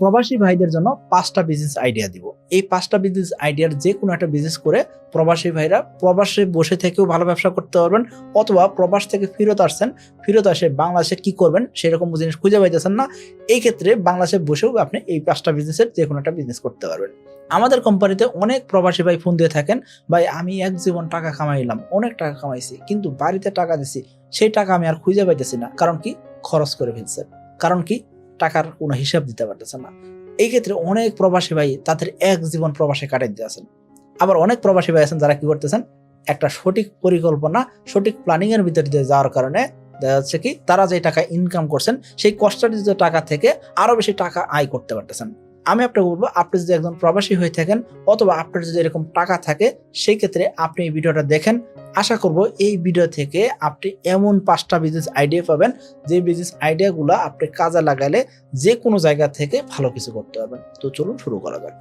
প্রবাসী ভাইদের জন্য পাঁচটা বিজনেস আইডিয়া দিব। এই পাঁচটা বিজনেস আইডিয়ার যে কোনো একটা বিজনেস করে প্রবাসী ভাইরা প্রবাসে বসে থেকেও ভালো ব্যবসা করতে পারবেন অথবা প্রবাস থেকে ফেরত আসছেন, ফেরত আসে বাংলাদেশে কি করবেন সেরকম জিনিস খুঁজে পাইতেছেন না। এই ক্ষেত্রে বাংলাদেশে বসেও আপনি এই পাঁচটা বিজনেসের যে কোনো একটা বিজনেস করতে পারবেন। আমাদের কোম্পানিতে অনেক প্রবাসী ভাই ফোন দিয়ে থাকেন, ভাই, আমি এক জীবন টাকা কামাইলাম অনেক টাকা কামাইছি, কিন্তু বাড়িতে টাকা দিছি, সেই টাকা আমি আর খুঁজে পাইতেছি না। কারণ কি? খরচ করে ফেলছেন কারণ কি? টাকার কোনো হিসাব দিতে পারতেছে না। এই ক্ষেত্রে অনেক প্রবাসী ভাই তাদের এক জীবন প্রবাসে কাটাই দিয়েছেন আবার অনেক প্রবাসী ভাই আছেন যারা কি করতেছেন? একটা সঠিক পরিকল্পনা, সঠিক প্ল্যানিং এর ভিতর দিয়ে যাওয়ার কারণে দেখা যাচ্ছে কি, তারা যে টাকা ইনকাম করছেন, সেই কষ্টার্জিত টাকা থেকে আরও বেশি টাকা আয় করতে পারতেছেন। আমি আপনাকে বলব, আপনি যদি একজন প্রবাসী হয়ে থাকেন অথবা আপনার যদি এরকম টাকা থাকে, সেই ক্ষেত্রে আপনি এই ভিডিওটা দেখেন। আশা করব এই ভিডিও থেকে আপনি এমন পাঁচটা বিজনেস আইডিয়া পাবেন, যে বিজনেস আইডিয়াগুলো আপনি কাজে লাগালে যে কোনো জায়গা থেকে ভালো কিছু করতে পারবেন। তো চলুন শুরু করা যাক।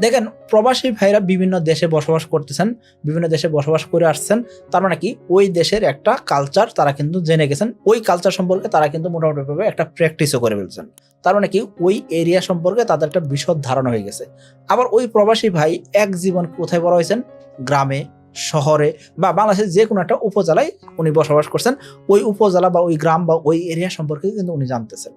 দেখেন, প্রবাসী ভাইরা বিভিন্ন দেশে বসবাস করতেছেন, বিভিন্ন দেশে বসবাস করে আসছেন, তার মানে কি? ওই দেশের একটা কালচার তারা কিন্তু জেনে গেছেন, ওই কালচার সম্পর্কে তারা কিন্তু মোটামুটিভাবে একটা প্র্যাকটিসও করে ফেলছেন। তার মানে কি? ওই এরিয়া সম্পর্কে তাদের একটা বিশদ ধারণা হয়ে গেছে। আবার ওই প্রবাসী ভাই এক জীবন কোথায় বড় হয়েছেন? গ্রামে, শহরে বা বাংলাদেশের যে কোনো একটা উপজেলায় উনি বসবাস করছেন। ওই উপজেলা বা ওই গ্রাম বা ওই এরিয়া সম্পর্কে কিন্তু উনি জানতেছেন।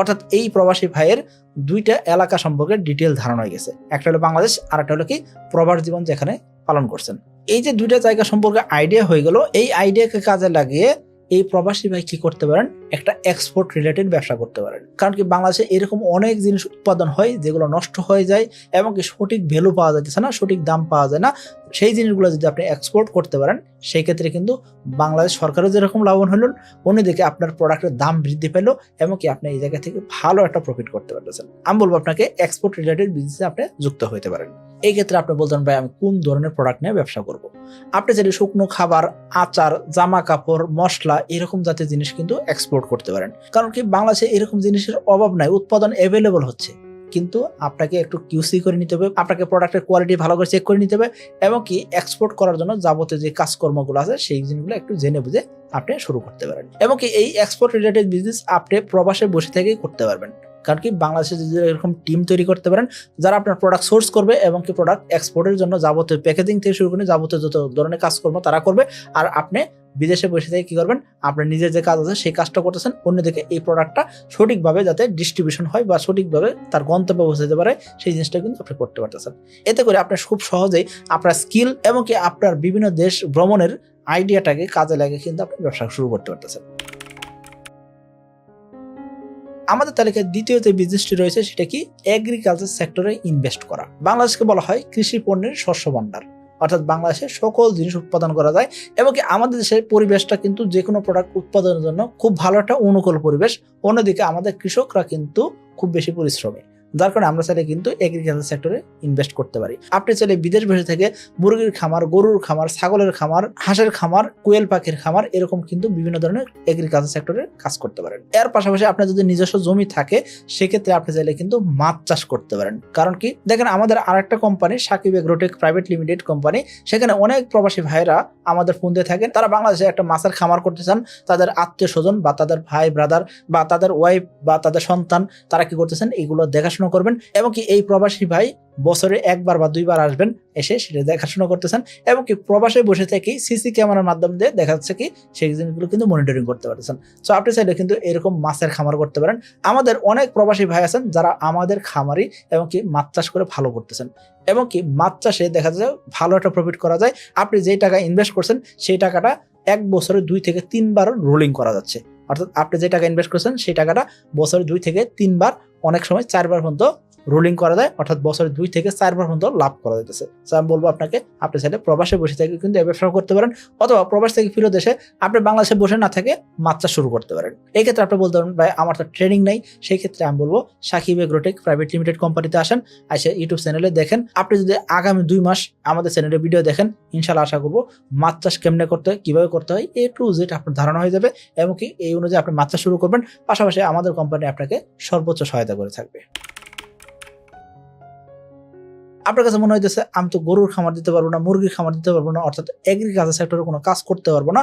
অর্থাৎ এই প্রবাসী ভাইয়ের দুইটা এলাকা সম্পর্কে ডিটেল ধারণা হয়ে গেছে। একটা হলো বাংলাদেশ আর একটা হলো কি প্রবাস জীবন যেখানে পালন করছেন। এই যে দুইটা জায়গা সম্পর্কে আইডিয়া হয়ে গেল, এই আইডিয়াকে কাজে লাগিয়ে এই প্রবাসী ভাই কি করতে পারেন? একটা এক্সপোর্ট রিলেটেড ব্যবসা করতে পারেন। কারণ কি বাংলাদেশে এরকম অনেক জিনিস উৎপাদন হয় যেগুলো নষ্ট হয়ে যায় এবং কি সঠিক ভ্যালু পাওয়া যাচ্ছে না, সঠিক দাম পাওয়া যায় না। সেই জিনিসগুলো যদি আপনি এক্সপোর্ট করতে পারেন, সেই ক্ষেত্রে কিন্তু বাংলাদেশ সরকারও যেরকম লাভবান হলেন অন্যদিকে আপনার প্রোডাক্টের দাম বৃদ্ধি পেল এবং কি আপনি এই জায়গা থেকে ভালো একটা প্রফিট করতে পারতেছেন। আমি বলব আপনাকে এক্সপোর্ট রিলেটেড বিজনেসে আপনি যুক্ত হতে পারেন। এই ক্ষেত্রে আপনি বলতেন ভাই, আমি কোন ধরনের প্রোডাক্ট নিয়ে ব্যবসা করব? আপনি যদি শুকনো খাবার, আচার জামা কাপড় মশলা এরকম জাতীয় জিনিস কিন্তু এক্সপোর্ট করতে পারেন। কারণ কি, বাংলাদেশে এরকম জিনিসের অভাব নাই, উৎপাদন অ্যাভেলেবল হচ্ছে। কিন্তু আপনাকে একটু কিউসি করে নিতে হবে, আপনাকে প্রোডাক্টের কোয়ালিটি ভালো করে চেক করে নিতে হবে এবং কি এক্সপোর্ট করার জন্য যাবতীয় যে কাজকর্মগুলো আছে, সেই জিনিসগুলো একটু জেনে বুঝে আপনি শুরু করতে পারেন। এবং কি, এই এক্সপোর্ট রিলেটেড বিজনেস আপনি প্রবাসে বসে থেকেই করতে পারবেন। কারণ কি বাংলাদেশে যদি এরকম টিম তৈরি করতে পারেন, যারা আপনার প্রোডাক্ট সোর্স করবে এবং কি প্রোডাক্ট এক্সপোর্টের জন্য যাবতীয় প্যাকেজিং থেকে শুরু করে যাবতীয় যত ধরনের কাজকর্ম তারা করবে, আর আপনি বিদেশে বসে থেকে কি করবেন, আপনার নিজের যে কাজ আছে সেই কাজটা করতেছেন, অন্যদিকে এই প্রোডাক্টটা সঠিকভাবে যাতে ডিস্ট্রিবিউশন হয় বা সঠিকভাবে তার গন্তব্যে পৌঁছাতে পারে, সেই জিনিসটা কিন্তু আপনি করতে পারতেছেন। এতে করে আপনি খুব সহজেই আপনার স্কিল এবং কি আপনার বিভিন্ন দেশ ভ্রমণের আইডিয়াটাকে কাজে লাগে কিন্তু আপনি ব্যবসা শুরু করতে পারতেছেন। আমাদের তালিকায় দ্বিতীয় যে বিজনেসটি রয়েছে সেটা কি? এগ্রিকালচার সেক্টরে ইনভেস্ট করা। বাংলাদেশকে বলা হয় কৃষি পণ্যের শস্য ভাণ্ডার। অর্থাৎ বাংলাদেশে সকল জিনিস উৎপাদন করা যায় এবং কি আমাদের দেশের পরিবেশটা কিন্তু যে কোনো প্রোডাক্ট উৎপাদনের জন্য খুব ভালো একটা অনুকূল পরিবেশ। অন্যদিকে আমাদের কৃষকরা কিন্তু খুব বেশি পরিশ্রমী। যার কারণে আমরা চাইলে কিন্তু এগ্রিকালচার সেক্টরে ইনভেস্ট করতে পারি। আপনি চাইলে বিদেশ বসে থেকে মুরগির খামার, গরুর খামার, ছাগলের খামার, হাঁসের খামার, কোয়েল পাখির খামার এরকম কিন্তু বিভিন্ন ধরনের এগ্রিকালচার সেক্টরে কাজ করতে পারেন। এর পাশাপাশি আপনার যদি নিজস্ব জমি থাকে, সেক্ষেত্রে আপনি চাইলে কিন্তু মাছ চাষ করতে পারেন। কারণ কি? দেখেন আমাদের আরেকটা company Sakib agrotech private limited company সেখানে অনেক প্রবাসী ভাইরা আমাদের ফোন দিয়ে থাকেন। তারা বাংলাদেশে একটা মাছের খামার করতে চান। তাদের আত্মীয় স্বজন বা তাদের ভাই ব্রাদার বা তাদের ওয়াইফ বা তাদের সন্তান, তারা কি করতেছেন এগুলো দেখাশোনা করবেন এবং কি এই প্রবাসী ভাই বছরে একবার বা দুইবার আসবেন এসে সেটা দেখাশোনা করতেছেন এবং কি প্রবাসে বসে থেকেই সিসি ক্যামেরার মাধ্যম দিয়ে দেখা যাচ্ছে কি সেই জিনিসগুলো কিন্তু মনিটরিং করতে পারতেছেন। সো আপনি চাইলে কিন্তু এরকম মাছের খামার করতে পারেন। আমাদের অনেক প্রবাসী ভাই আছেন যারা আমাদের খামারি এবং কি মাছ চাষ করে ভালো করতেছেন এবং কি মাছ চাষে দেখা যায় ভালো একটা প্রফিট করা যায়। আপনি যেই টাকা ইনভেস্ট করছেন সেই টাকাটা এক বছরে দুই থেকে তিনবার রোলিং করা যাচ্ছে। অর্থাৎ আপনি যে টাকা ইনভেস্ট করছেন, সেই টাকাটা বছরে দুই থেকে তিনবার, অনেক সময় চারবার পর্যন্ত রোলিং করা যায়, অর্থাৎ বছরে দুই থেকে চারবার পর্যন্ত লাভ করা যেতেছে তো আমি বলব আপনাকে, আপনি চাইলে প্রবাসে বসে থেকে কিন্তু ব্যবসা করতে পারেন, অথবা প্রবাস থেকে ফিরত দেশে আপনি বাংলাদেশে বসে না থেকে চাষ শুরু করতে পারেন। এই ক্ষেত্রে আপনি বলতে পারেন, ভাই, আমার তো ট্রেনিং নেই। সেই ক্ষেত্রে আমি বলব, সাকিব এগ্রোটেক প্রাইভেট লিমিটেড কোম্পানিতে আসেন আসে ইউটিউব চ্যানেলে দেখেন। আপনি যদি আগামী দুই মাস আমাদের চ্যানেলে ভিডিও দেখেন ইনশাল্লাহ আশা করব মাছ চাষ কেমনে করতে হয়, কীভাবে করতে হয়, এ টু জেড আপনার ধারণা হয়ে যাবে, এবং কি এই অনুযায়ী আপনি মাছ চাষ শুরু করবেন, পাশাপাশি আমাদের কোম্পানি আপনাকে সর্বোচ্চ সহায়তা করে থাকবে। আপনার কাছে মনে হইতেছে, আমি তো গরুর খামার দিতে পারব না, মুরগির খামার দিতে পারব না, অর্থাৎ এগ্রিকালচার সেক্টরে কোনো কাজ করতে পারব না।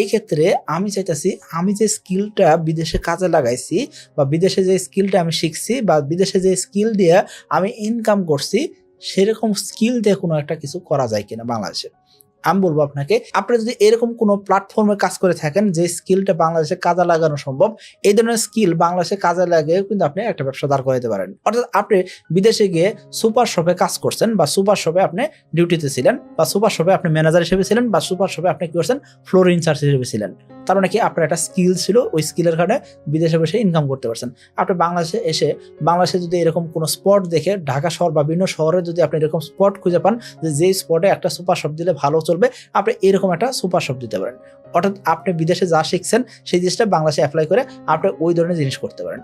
এই ক্ষেত্রে আমি চাইতেছি, আমি যে স্কিলটা বিদেশে কাজে লাগাইছি বা বিদেশে যে স্কিলটা আমি শিখছি বা বিদেশে যে স্কিল দিয়ে আমি ইনকাম করছি, সেরকম স্কিল দিয়ে কোনো একটা কিছু করা যায় কিনা বাংলাদেশে। আমি বলব আপনাকে আপনি যদি এরকম কোনো প্ল্যাটফর্মে কাজ করে থাকেন যে স্কিলটা বাংলাদেশে কাজে লাগানো সম্ভব, এই ধরনের স্কিল বাংলাদেশে কাজে লাগিয়ে কিন্তু আপনি একটা ব্যবসা দাঁড় করাতে পারেন। অর্থাৎ আপনি বিদেশে গিয়ে সুপার শপে কাজ করছেন বা সুপার শপে আপনি ডিউটিতে ছিলেন বা সুপার শপে আপনি ম্যানেজার হিসেবে ছিলেন বা সুপার শপে আপনি কি করছেন? ফ্লোর ইনচার্জ হিসেবে ছিলেন। তার মানে কি? আপনার একটা স্কিল ছিল, ওই স্কিলের কারণে বিদেশে বসে ইনকাম করতে পারছেন। আপনি বাংলাদেশে এসে, বাংলাদেশে যদি এরকম কোনো স্পট দেখে, ঢাকা শহর বা বিভিন্ন শহরে যদি আপনি এরকম স্পট খুঁজে পান, যে যেই স্পটে একটা সুপার শপ দিলে ভালো চলবে, আপনি এরকম একটা সুপার শপ দিতে পারেন। অর্থাৎ আপনি বিদেশে যা শিখছেন, সেই জিনিসটা বাংলাদেশে অ্যাপ্লাই করে আপনি ওই ধরনের জিনিস করতে পারেন।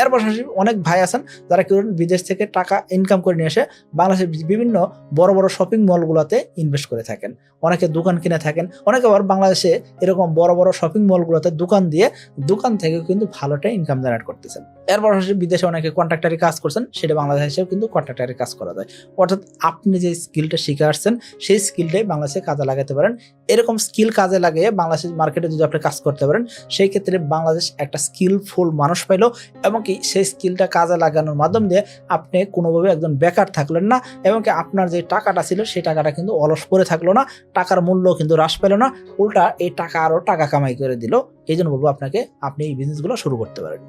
এর পাশাপাশি অনেক ভাই আছেন যারা কি করেন বিদেশ থেকে টাকা ইনকাম করে নিয়ে এসে বাংলাদেশের বিভিন্ন বড় বড় শপিং মলগুলোতে ইনভেস্ট করে থাকেন। অনেকে দোকান কিনে থাকেন, অনেকে আবার বাংলাদেশে এরকম বড় বড় শপিং মলগুলোতে দোকান দিয়ে দোকান থেকে কিন্তু ভালোটা ইনকাম জেনারেট করতেছেন। এর পাশাপাশি বিদেশে অনেকে কন্ট্রাক্টারি কাজ করছেন, সেটা বাংলাদেশেও কিন্তু কন্ট্রাক্টারি কাজ করা যায়। অর্থাৎ আপনি যে স্কিলটা শিখে আসছেন, সেই স্কিলটাই বাংলাদেশে কাজে লাগাতে পারেন। এরকম স্কিল কাজে লাগিয়ে বাংলাদেশের মার্কেটে যদি আপনি কাজ করতে পারেন, সেই ক্ষেত্রে বাংলাদেশ একটা স্কিলফুল মানুষ পাইলো এবং কি সেই স্কিলটা কাজে লাগানোর মাধ্যম দিয়ে আপনি কোনোভাবে একজন বেকার থাকলেন না এবং কি আপনার যে টাকাটা ছিল সেই টাকাটা কিন্তু অলস পরে থাকল না, টাকার মূল্য কিন্তু হ্রাস পেল না, উল্টা এই টাকা আরও টাকা কামাই করে দিল। এই জন্য বলব আপনাকে আপনি এই বিজনেসগুলো শুরু করতে পারেন।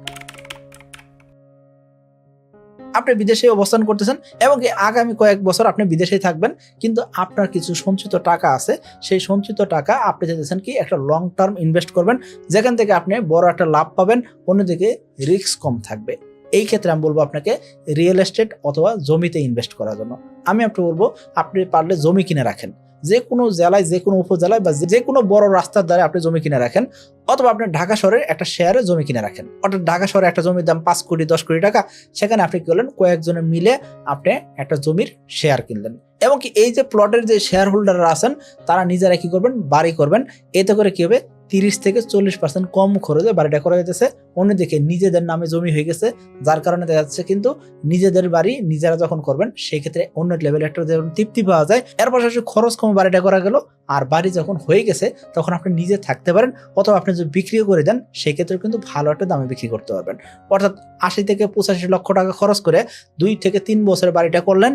আপনি বিদেশে অবস্থান করতেছেন এবং আগামী কয়েক বছর আপনি বিদেশেই থাকবেন, কিন্তু আপনার কিছু সঞ্চিত টাকা আছে, সেই সঞ্চিত টাকা আপনি চাইতেছেন কি একটা লং টার্ম ইনভেস্ট করবেন, যেখান থেকে আপনি বড় একটা লাভ পাবেন, অন্যদিকে রিস্ক কম থাকবে। এই ক্ষেত্রে আমি বলব আপনাকে রিয়েল এস্টেট অথবা জমিতে ইনভেস্ট করার জন্য। আমি আপনি বলব, আপনি পারলে জমি কিনে রাখেন। যে কোনো জেলায় যে কোনো উপজেলায় বা যে কোনো বড় রাস্তার দ্বারা আপনি জমি কিনে রাখেন, অথবা আপনি ঢাকা শহরের একটা শেয়ারে জমি কিনে রাখেন। অর্থাৎ ঢাকা শহরে একটা জমির দাম পাঁচ কোটি, দশ কোটি টাকা, সেখানে আপনি কী করলেন, কয়েকজনে মিলে আপনি একটা জমির শেয়ার কিনলেন। এবং কি এই যে প্লটের যে শেয়ার হোল্ডাররা আছেন, তারা নিজেরা কী করবেন, বাড়ি করবেন। এতে করে কি হবে তিরিশ থেকে চল্লিশ পার্সেন্ট কম খরচে বাড়িটা করা যেতেছে অন্যদিকে নিজেদের নামে জমি হয়ে গেছে, যার কারণে দেখা যাচ্ছে কিন্তু নিজেদের বাড়ি নিজেরা যখন করবেন সেই ক্ষেত্রে অন্য লেভেল একটা যেমন তৃপ্তি পাওয়া যায়। এর পাশাপাশি খরচ কমে বাড়িটা করা গেল, আর বাড়ি যখন হয়ে গেছে, তখন আপনি নিজে থাকতে পারেন, অথবা আপনি যদি বিক্রিও করে দেন সেক্ষেত্রে কিন্তু ভালো একটা দামে বিক্রি করতে পারবেন। অর্থাৎ আশি থেকে পঁচাশি লক্ষ টাকা খরচ করে দুই থেকে তিন বছরের বাড়িটা করলেন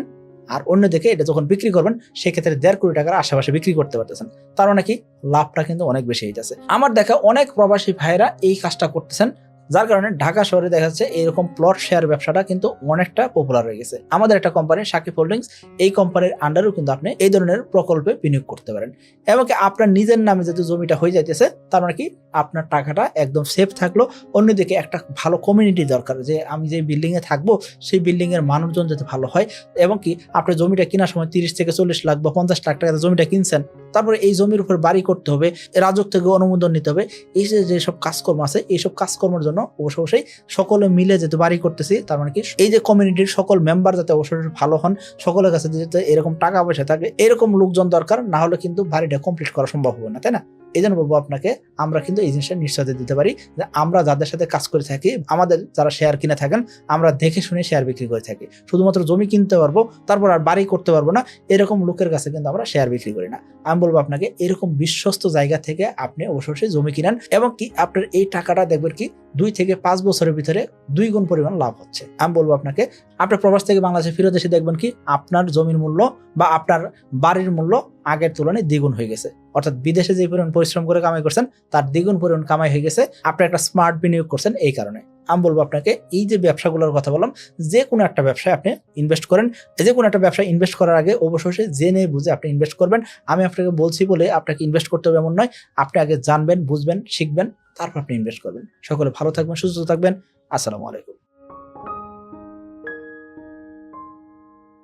আর অন্যদিকে এটা যখন বিক্রি করবেন, সেক্ষেত্রে দেড় কোটি টাকার আশেপাশে বিক্রি করতে পারতেছেন। তার মানে কি? লাভটা কিন্তু অনেক বেশি হইতেছে আমার দেখা অনেক প্রবাসী ভাইরা এই কাজটা করতেছেন, যার কারণে ঢাকা শহরে দেখা যাচ্ছে এরকম প্লট শেয়ার ব্যবসাটা কিন্তু অনেকটা পপুলার হয়ে গেছে। আমাদের একটা কোম্পানি সাকিব হোল্ডিংস এই কোম্পানির আন্ডারেও কিন্তু আপনি এই ধরনের প্রকল্পে বিনিয়োগ করতে পারেন। এবং কি আপনার নিজের নামে যেহেতু জমিটা হয়ে যাইতেছে, তার মানে কি? আপনার টাকাটা একদম সেফ থাকল। অন্যদিকে একটা ভালো কমিউনিটি দরকার, যে আমি যে বিল্ডিংয়ে থাকব, সেই বিল্ডিংয়ের মানুষজন যাতে ভালো হয়, এবং কি আপনার জমিটা কেনার সময় তিরিশ থেকে চল্লিশ লাখ বা পঞ্চাশ লাখ টাকা জমিটা কিনছেন, তারপরে এই জমির উপর বাড়ি করতে হবে রাজক থেকে অনুমোদন নিতে হবে, এই যে যেসব কাজকর্ম আছে এইসব কাজকর্মের জন্য অবশ্য অবশ্যই সকলে মিলে যেতে বাড়ি করতেছি, তার মানে কি এই যে কমিউনিটির সকল মেম্বার যাতে অবশ্যই ভালো হন, সকলের কাছে যাতে এরকম টাকা পয়সা থাকে, এরকম লোকজন দরকার, না হলে কিন্তু বাড়িটা কমপ্লিট করা সম্ভব হবে না, তাই না? এই জন্য বলব আপনাকে, আমরা কিন্তু এই জিনিসটা নিশ্চয়তা দিতে পারি। যে আমরা যাদের সাথে কাজ করে থাকি, আমাদের যারা শেয়ার কিনে থাকেন, আমরা দেখে শুনে শেয়ার বিক্রি করে থাকি। শুধুমাত্র জমি কিনতে পারব, তারপর আর বাড়ি করতে পারব না, এরকম লোকের কাছে কিন্তু আমরা শেয়ার বিক্রি করি না। আমি বলব আপনাকে, এরকম বিশ্বস্ত জায়গা থেকে আপনি অবশ্যই জমি কিনেন এবং কি আপনার এই টাকাটা দেখবেন কি দুই থেকে পাঁচ বছরের ভিতরে দুই গুণ পরিমাণ লাভ হচ্ছে। আমি বলব আপনাকে আপনার প্রবাস থেকে বাংলাদেশে ফিরত এসে দেখবেন কি, আপনার জমির মূল্য বা আপনার বাড়ির মূল্য আগের তুলনায় দ্বিগুণ হয়ে গেছে। অর্থাৎ বিদেশে যে পরিমাণ পরিশ্রম করে কামাই করছেন, তার দ্বিগুণ পরিমাণ কামাই হয়ে গেছে। আপনি একটা স্মার্ট বিনিয়োগ করছেন এই কারণে। আমি বলব আপনাকে, এই যে ব্যবসাগুলোর কথা বললাম, যে কোনো একটা ব্যবসায় আপনি ইনভেস্ট করেন। যে কোনো একটা ব্যবসায় ইনভেস্ট করার আগে অবশ্যই জেনে বুঝে আপনি ইনভেস্ট করবেন। আমি আপনাকে বলছি বলে আপনাকে ইনভেস্ট করতে হবে এমন নয়। আপনি আগে জানবেন, বুঝবেন, শিখবেন। তারপর আপনি ইনভেস্ট করবেন। সকলে ভালো থাকবেন সুস্থ থাকবেন। আসসালামু আলাইকুম।